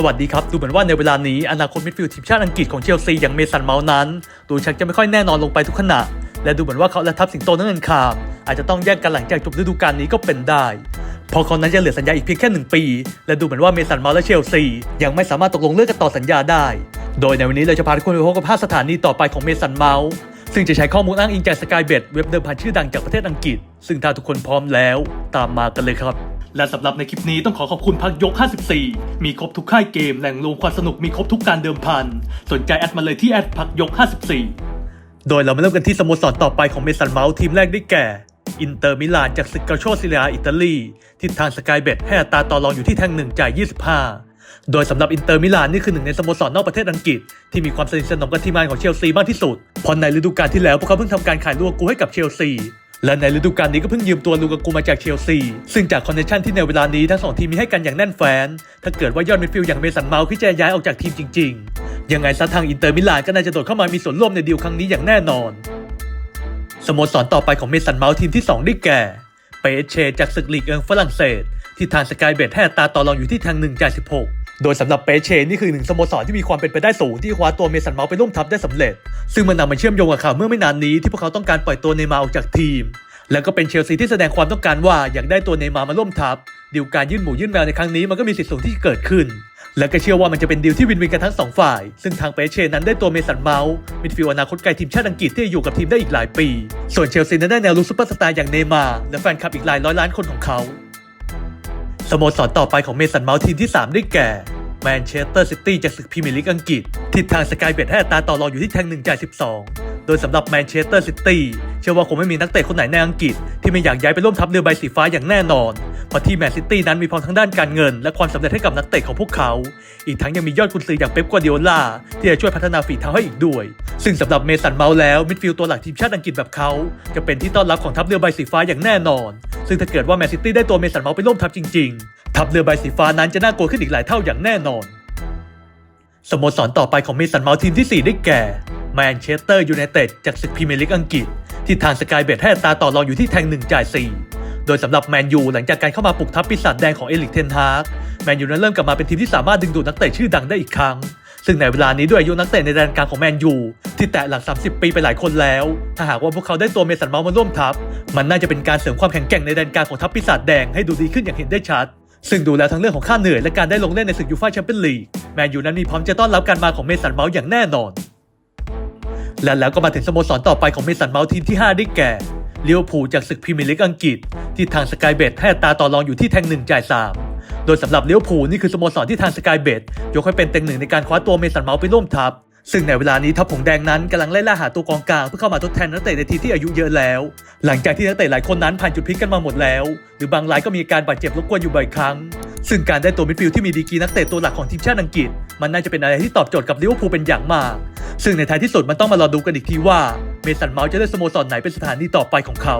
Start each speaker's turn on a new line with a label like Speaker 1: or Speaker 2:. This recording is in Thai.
Speaker 1: สวัสดีครับ ดูเหมือนว่าในเวลานี้อนาคตมิดฟิลด์ทีมชาติอังกฤษของเชลซีอย่างเมสันเมาส์นั้นดูชักจะไม่ค่อยแน่นอนลงไปทุกขณะ และดูเหมือนว่าเขาและทัพสิงโตนั้นเงินคามอาจจะต้องแยกกันหลังจากจบฤดูกาลนี้ก็เป็นได้เพราะเขานั้นจะเหลือสัญญาอีกเพียงแค่หนึ่งปี และดูเหมือนว่าเมสันเมาส์และเชลซียังไม่สามารถตกลงเลิกกันต่อสัญญาได้ โดยในวันนี้เราจะพาทุกคนไปพบกับภาพสถานีต่อไปของเมสันเมาส์ซึ่งจะใช้ข้อมูลอ้างอิงจากสกายเบดเว็บเดิมพันชื่อดังจากประเทศอังกฤษ ซึ่งถ้าทุกคนพร้อมแล้ว ตามมากันเลยครับ และสำหรับในคลิปนี้ต้องขอขอบคุณพักยก 54 มีครบทุกค่ายเกมแหล่งรวมความสนุกมีครบทุกการเดิมพัน สนใจแอดมาเลยที่แอดพักยก 54 โดยเรามาเริ่มกันที่สโมสรต่อไปของเมสันเมาส์ทีมแรกได้แก่ อินเตอร์มิลานจากศึกกาโชซิเลียอิตาลี ที่ทางสกายเบดให้อัตราต่อรองอยู่ที่แทงหนึ่งจ่าย 25โดยสำหรับอินเตอร์มิลานนี่คือหนึ่งในสโมสรนอกประเทศอังกฤษ ที่มีความสนิทสนมกับทีมงานของเชลซีมากที่สุดพรในฤดูกาลที่แล้วพวกเขาเพิ่งทำการขายลูกกูให้กับเชลซี และในฤดูกาลนี้ก็เพิ่งยืมตัวลูกากูมาจากเชลซี ซึ่งจากคอนเนคชั่นที่ในเวลานี้ทั้งสองทีมมีให้กันอย่างแน่นแฟ้น ถ้าเกิดว่ายอดมิดฟิลด์อย่างเมสันเมาส์พิจารย้ายออกจากทีมจริง ๆ ยังไงซะทางอินเตอร์มิลานก็น่าจะโดดเข้ามามีส่วนร่วมในดีลครั้งนี้อย่างแน่นอน สโมสรต่อไปของเมสันเมาส์ทีมที่ 2 ได้แก่เปเชจากศึกลีกเอิงฝรั่งเศส ที่ทางสกายเบดให้ตาต่อรองอยู่ที่ทาง1จ่าย16 โดยสำหรับเปเชนนี่คือหนึ่งสโมสรที่มีความเป็นไปได้สูงที่คว้าตัวเมสันเมาส์ไปร่วมทัพได้สำเร็จ ซึ่งมันนำมาเชื่อมโยงกับข่าวเมื่อไม่นานนี้ที่พวกเขาต้องการปล่อยตัวเนย์มาร์ออกจากทีม แล้วก็เป็นเชลซีที่แสดงความต้องการว่าอยากได้ตัวเนย์มาร์มาร่วมทัพดีลการยื่นหมูยื่นแมวในครั้งนี้มันก็มีสิทธิ์สูงที่เกิดขึ้น และก็เชื่อว่ามันจะเป็นดีลที่วินวินกันทั้งสองฝ่าย ซึ่งทางเปเช่นั้นได้ตัวเมสันเมาส์มิดฟิลด์อนาคตไกลทีมชาติอังกฤษที่อยู่กับทีมได้อีกหลายปี ส่วนเชลซีนั้นได้แนวลุกซุปเปอร์สตาร์อย่างเนมาร์และแฟนคลับอีกหลายร้อยล้านคนของเขา สโมสรต่อไปของเมสันเมาส์ทีมที่ 3 ได้แก่แมนเชสเตอร์ซิตี้จากศึกพรีเมียร์ลีกอังกฤษที่ทางสกายเบดให้อัตราต่อรองอยู่ที่แทง1จ่าย12 โดยสำหรับแมนเชสเตอร์ซิตี้เชื่อว่าคงไม่มีนักเตะคนไหนในอังกฤษ ที่ไม่อยากย้ายไปร่วมทัพเรือใบสีฟ้าอย่างแน่นอน เพราะที่แมนซิตี้นั้นมีพร้อมทั้งด้านการเงิน และความสำเร็จให้กับนักเตะของพวกเขา อีกทั้งยังมียอดกุนซืออย่างเป๊ปกัวเดียโล่าที่จะช่วยพัฒนาฝีเท้าให้อีกด้วย ซึ่งสำหรับเมสันเมาแล้วมิดฟิลด์ตัวหลักทีมชาติอังกฤษแบบเขาจะเป็นที่ต้อนรับของทัพเรือใบสีฟ้าอย่างแน่นอน ซึ่งถ้าเกิดว่าแมนซิตี้ได้ตัวเมสันเมาไปร่วมทัพจริง ๆ ทัพเรือใบสีฟ้านั้นจะน่ากลัวขึ้นอีกหลายเท่าอย่างแน่นอน สโมสรต่อไปของเมสันเมาทีมที่ 4 ได้แก่แมนเชสเตอร์ยูไนเต็ดจากศึกพรีเมียร์ลีกอังกฤษ ที่ทางสกายเบดให้ตาต่อรองอยู่ที่แทง1จ่าย4โดยสำหรับแมนยูหลังจากการเข้ามาปลุกทัพปีศาจแดงของเอลิกเทนฮาก แมนยูนั้นเริ่มกลับมาเป็นทีมที่สามารถดึงดูดนักเตะชื่อดังได้อีกครั้ง ซึ่งในเวลานี้ด้วยอายุนักเตะในแดนกลางของแมนยูที่แตะหลัก 30 ปีไปหลายคนแล้ว ถ้าหากว่าพวกเขาได้ตัวเมสันเมาส์มาร่วมทัพ มันน่าจะเป็นการเสริมความแข็งแกร่งในแดนกลางของทัพปีศาจแดงให้ดูดีขึ้นอย่างเห็นได้ชัด ซึ่งดูแล้วทั้งเรื่องของค่าเหนื่อยและการได้ลงเล่นในศึกยูฟ่าแชมเปี้ยนลีกแมนยูนั้นมีพร้อมจะต้อนรับการมาของเมสันเมาส์อย่างแน่นอน และแล้วก็มาถึงสโมสรต่อไปของเมสันเมาส์ทีมที่ 5 ได้แก่เลี้ยวผูลจากศึกพรีเมียร์ลีกอังกฤษ ที่ทางสกายเบดให้ตาต่อรองอยู่ที่แทงหนึ่งจ่ายสาม โดยสำหรับเลี้ยวผูนี่คือสโมสรที่ทางสกายเบดยกให้เป็นเต็งหนึ่งในการคว้าตัวเมสันเมาส์ไปร่วมทัพซึ่งในเวลานี้ทัพผงแดงนั้นกำลังไล่ล่าหาตัวกองกลางเพื่อเข้ามาทดแทนนักเตะในทีที่อายุเยอะแล้ว หลังจากที่นักเตะหลายคนนั้นผ่านจุดพลิกกันมาหมดแล้ว หรือบางรายก็มีอาการบาดเจ็บรบกวนอยู่บ่อยครั้ง ซึ่งการได้ตัวมิดฟิลด์ที่มีดีกีนักเตะตัวหลักของทีมชาติอังกฤษ มันน่าจะเป็นอะไรที่ตอบโจทย์กับลิเวอร์พูลเป็นอย่างมาก ซึ่งในท้ายที่สุดมันต้องมารอดูกันอีกทีว่าเมสันเมาส์จะได้สโมสรไหนเป็นสถานีต่อไปของเขา